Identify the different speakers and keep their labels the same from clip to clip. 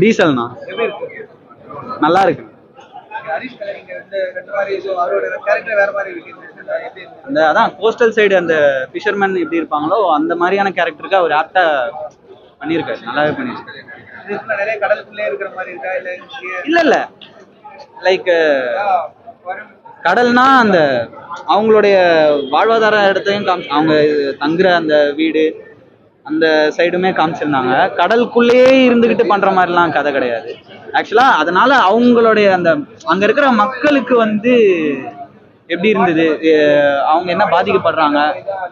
Speaker 1: டீசல்னா
Speaker 2: நல்லா இருக்கு. அந்த அதான் கோஸ்டல் சைடு அந்த ஃபிஷர்மேன் எப்படி இருப்பாங்களோ அந்த மாதிரியான கேரக்டருக்கு அவர் ஆப்டா பண்ணியிருக்காரு. நல்லாவே பண்ணியிருக்காரு.
Speaker 1: இது இல்ல
Speaker 2: இல்ல. லைக் கடல்னா அந்த அவங்களுடைய வாழ்வாதார இடத்தையும் காமி அவங்க தங்குற அந்த வீடு அந்த சைடுமே காமிச்சிருந்தாங்க. கடலுக்குள்ளேயே இருந்துகிட்டு பண்ற மாதிரிலாம் கதை கிடையாது. ஆக்சுவலா அதனால அவங்களுடைய அந்த அங்க இருக்கிற மக்களுக்கு வந்து எப்படி இருந்தது? அவங்க என்ன பாதிக்கப்படுறாங்க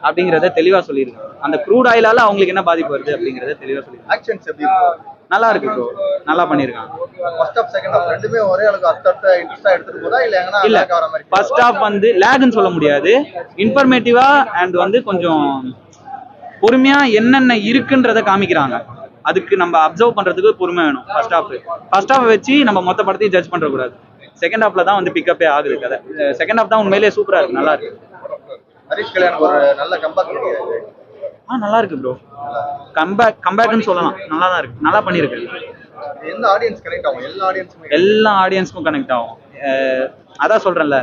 Speaker 2: அப்படிங்கிறத தெளிவா சொல்லியிருக்காங்க. அந்த க்ரூட் ஆயிலால அவங்களுக்கு என்ன பாதிப்பு வருது அப்படிங்கிறத தெளிவா சொல்லியிருக்காங்க. நல்லா இருக்கு ப்ரோ நல்லா பண்ணியிருக்காங்க.
Speaker 3: ஃபர்ஸ்ட் ஆஃப் செகண்ட் ஆஃப் ரெண்டுமே ஒரே அளவுக்கு அர்த்தத்தை இன்ட்ரெஸ்டா எடுத்துட்டு போதா? இல்ல எங்கன்னா
Speaker 2: இல்ல. ஃபர்ஸ்ட் ஆஃப் வந்து லேக்னு சொல்ல முடியாது. இன்ஃபர்மேட்டிவா அண்ட் வந்து கொஞ்சம் பொறுமையா என்னென்ன இருக்குன்றத காமிக்கிறாங்க. அதுக்கு நம்ம அப்சர்வ் பண்றதுக்கு பொறுமை வேணும் ஃபர்ஸ்ட் ஹாஃப் ஃபர்ஸ்ட் ஹாஃப் வச்சு நம்ம மொத்த படத்தையும் ஜட்ஜ் பண்ற கூடாது செகண்ட் ஹாஃப்ல தான் வந்து பிக்கப்பே ஆகுது கதை. செகண்ட் ஹாஃப் தான் உண்மையிலேயே சூப்பரா இருக்கு நல்லா இருக்கு.
Speaker 3: ஹரிஷ் கல்யாண் ஒரு நல்ல கம்பேக்
Speaker 2: ஆ நல்லா இருக்கு ப்ரோ கம்பேக் கம்பேக்னு சொல்லலாம். நல்லா தான் இருக்கு. நல்லா பண்ணியிருக்கு
Speaker 3: எந்த ஆடியன்ஸ் கனெக்ட் ஆகும்? எல்லா ஆடியன்ஸுமே
Speaker 2: எல்லா ஆடியன்ஸ்க்கும் கனெக்ட் ஆகும். அதான் சொல்றேன்ல.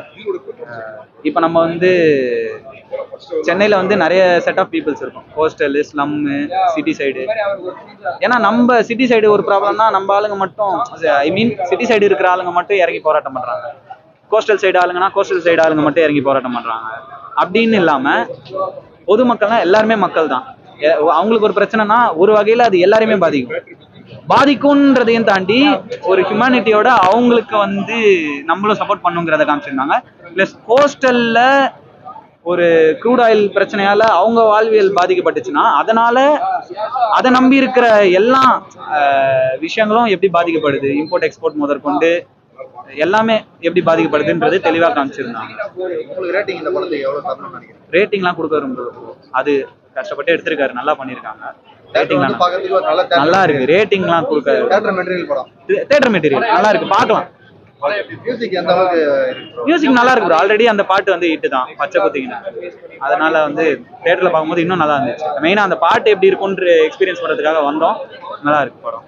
Speaker 2: இப்போ நம்ம வந்து சென்னையில வந்து நிறைய செட் ஆஃப் பீப்புள்ஸ் இருக்கும். ஹோஸ்டல் ஸ்லம்மு சிட்டி சைடு ஏன்னா நம்ம சிட்டி சைடு ஒரு ப்ராப்ளம்னா நம்ம ஆளுங்க மட்டும் ஐ மீன் சிட்டி சைடு இருக்கிற ஆளுங்க மட்டும் இறங்கி போராட்டம் பண்றாங்க. கோஸ்டல் சைடு ஆளுங்கன்னா கோஸ்டல் சைடு ஆளுங்க மட்டும் இறங்கி போராட்டம் பண்றாங்க. அப்படின்னு இல்லாம பொதுமக்கள்னா எல்லாருமே மக்கள் தான். அவங்களுக்கு ஒரு பிரச்சனைனா ஒரு வகையில அது எல்லாருமே பாதிக்கும். பாதிக்கும்ன்றதையும் தாண்டி ஒரு ஹியூமனிட்டியோட அவங்களுக்கு வந்து நம்மளும் சப்போர்ட் பண்ணுங்கிறத காமிச்சிருந்தாங்க. ப்ளஸ் ஹோஸ்டல்ல ஒரு க்ரூட் ஆயில் பிரச்சனையால அவங்க வாழ்வியல் பாதிக்கப்பட்டுச்சுன்னா அதனால அதை நம்பி இருக்கிற எல்லா விஷயங்களும் எப்படி பாதிக்கப்படுது? இம்போர்ட் எக்ஸ்போர்ட் முதற்கொண்டு எல்லாமே எப்படி பாதிக்கப்படுதுன்றது தெளிவாக காமிச்சிருந்தாங்க. ரேட்டிங்லாம் கொடுக்க ரொம்ப அது கஷ்டப்பட்டு எடுத்திருக்காரு நல்லா பண்ணியிருக்காங்க. ரேட்டிங்லாம்
Speaker 3: நல்ல
Speaker 2: இருக்கு. ரேட்டிங்லாம் கொடுக்க
Speaker 3: தேட்டர் மெட்டீரியல் படம்.
Speaker 2: தேட்டர் மெட்டீரியல் நல்லா இருக்கு. பார்க்கலாம்.
Speaker 3: மியூசிக்
Speaker 2: நல்லா இருக்கு ப்ரோ ஆல்ரெடி அந்த பாட்டு வந்து ஹிட் தான் பச்சை குத்திங்கன்னா அதனால வந்து தேட்டரில் பார்க்கும்போது இன்னும் நல்லா இருந்துச்சு. மெயினாக அந்த பாட்டு எப்படி இருக்குன்ற எக்ஸ்பீரியன்ஸ் பண்ணுறதுக்காக வந்தோம். நல்லா இருக்கு படம்.